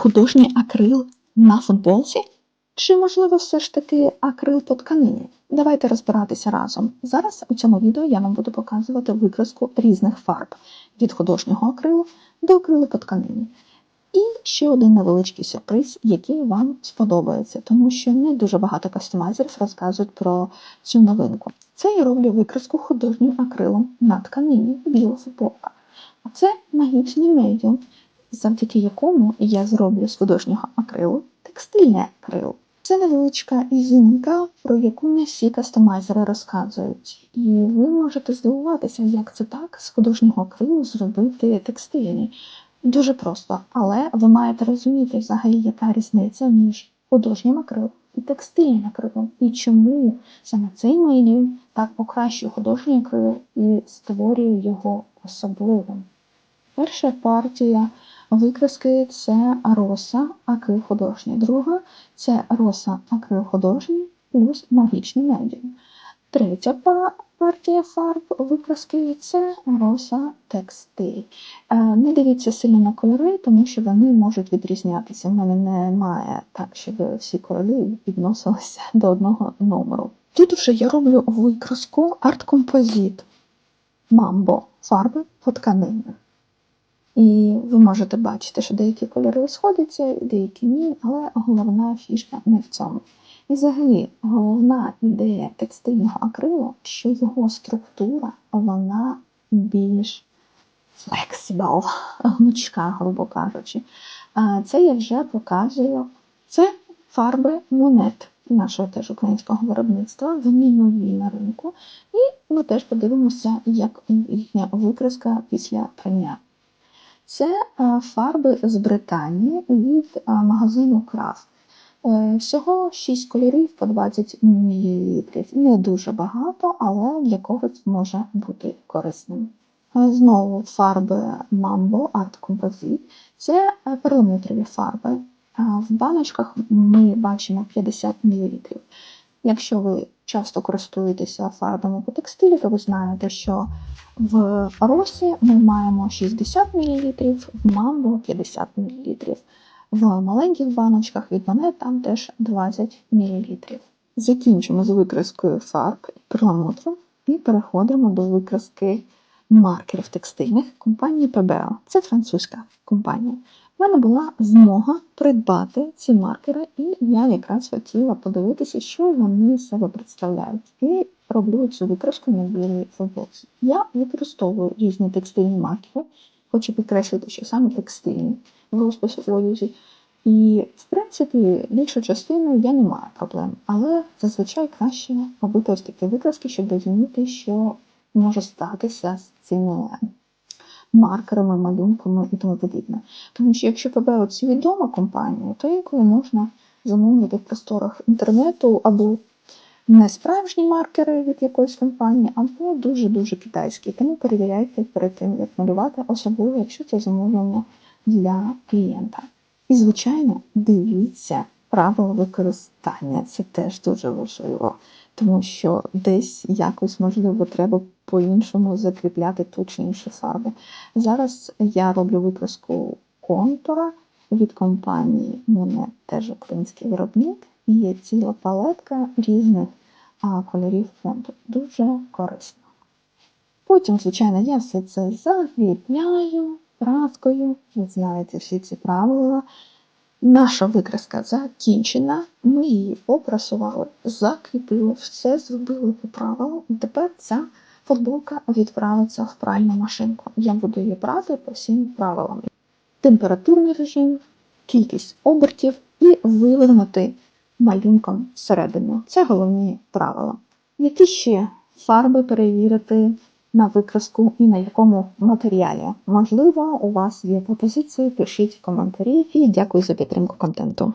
художній акрил на футболці? Чи, можливо, все ж таки акрил по тканині? Давайте розбиратися разом. Зараз у цьому відео я вам буду показувати викраску різних фарб від художнього акрилу до акрилу по тканині. І ще один невеличкий сюрприз, який вам сподобається, тому що не дуже багато кастомайзерів розказують про цю новинку. Це я роблю викраску художнім акрилом на тканині біла футболка. А це магічний медіум, завдяки якому я зроблю з художнього акрилу текстильне акрил. Це невеличка ізюминка, про яку не всі кастомайзери розказують. І ви можете здивуватися, як це так з художнього акрилу зробити текстильний. Дуже просто, але ви маєте розуміти взагалі, яка різниця між художнім акрилом і текстильним акрилом, і чому саме цей медіум так покращує художній акрил і створює його особливим. Перша партія викраски це роса акрил художній, друга це роса акрил художній плюс магічний медіум. Третя партія фарб викраски це роса текстиль. Е, Не дивіться сильно на кольори, тому що вони можуть відрізнятися. У мене немає так, щоб всі кольори відносилися до одного номеру. Тут вже я роблю викраску арт-композит мамбо фарби по тканині. І ви можете бачити, що деякі кольори сходяться, деякі ні, але головна фішка не в цьому. І взагалі головна ідея текстильного акрилу, що його структура вона більш flexible, гнучка, грубо кажучи. Це я вже показую. Це фарби монет нашого теж українського виробництва. Вони нові на ринку. І ми теж подивимося, як їхня викраска після прання. Це е, фарби з Британії від е, магазину Крафт. Е, Всього 6 кольорів по 20 мл. Не дуже багато, але для когось може бути корисним. Знову фарби Mambo Art Composite. Це перламутрові фарби. В баночках ми бачимо 50 мл. Якщо ви часто користуєтеся фарбами по текстилю, то ви знаєте, що в росі ми маємо 60 мл, в мамбо 50 мл. В маленьких баночках від монет там теж 20 мл. Закінчимо з викраскою фарб і перламутру і переходимо до викраски маркерів текстильних компанії PBL. Це французька компанія. У мене була змога придбати ці маркери, і я якраз хотіла подивитися, що вони з себе представляють. І роблю цю викраску на білій футболці. Я використовую різні текстильні маркери, хочу підкреслити, що саме текстильні в розписі одязі. І, в принципі, більшу частину я не маю проблем, але зазвичай краще робити ось такі викраски, щоб розуміти, що може статися з цими маркерами, малюнками і тому подібне. Тому що якщо ПБ це відома компанія, то інколи можна замовити в просторах інтернету або не справжні маркери від якоїсь компанії, або дуже-дуже китайські. Тому перевіряйте перед тим, як малювати, особливо, якщо це замовлення для клієнта. І, звичайно, дивіться правила використання. Це теж дуже важливо, тому що десь якось можливо треба по-іншому закріпляти ту чи іншу фарбу. Зараз я роблю викраску контура від компанії Monet, теж український виробник, і є ціла палетка різних кольорів контур. Дуже корисно. Потім, звичайно, я все це закріпляю праскою. Ви знаєте всі ці правила. Наша викраска закінчена. Ми її попрасували, закріпили, все зробили по правилам. І тепер ця футболка відправиться в пральну машинку. Я буду її прати по всім правилам. Температурний режим, кількість обертів і вивернути малюнком всередину. Це головні правила. Які ще фарби перевірити на викраску і на якому матеріалі? Можливо, у вас є пропозиції, пишіть коментарі і дякую за підтримку контенту.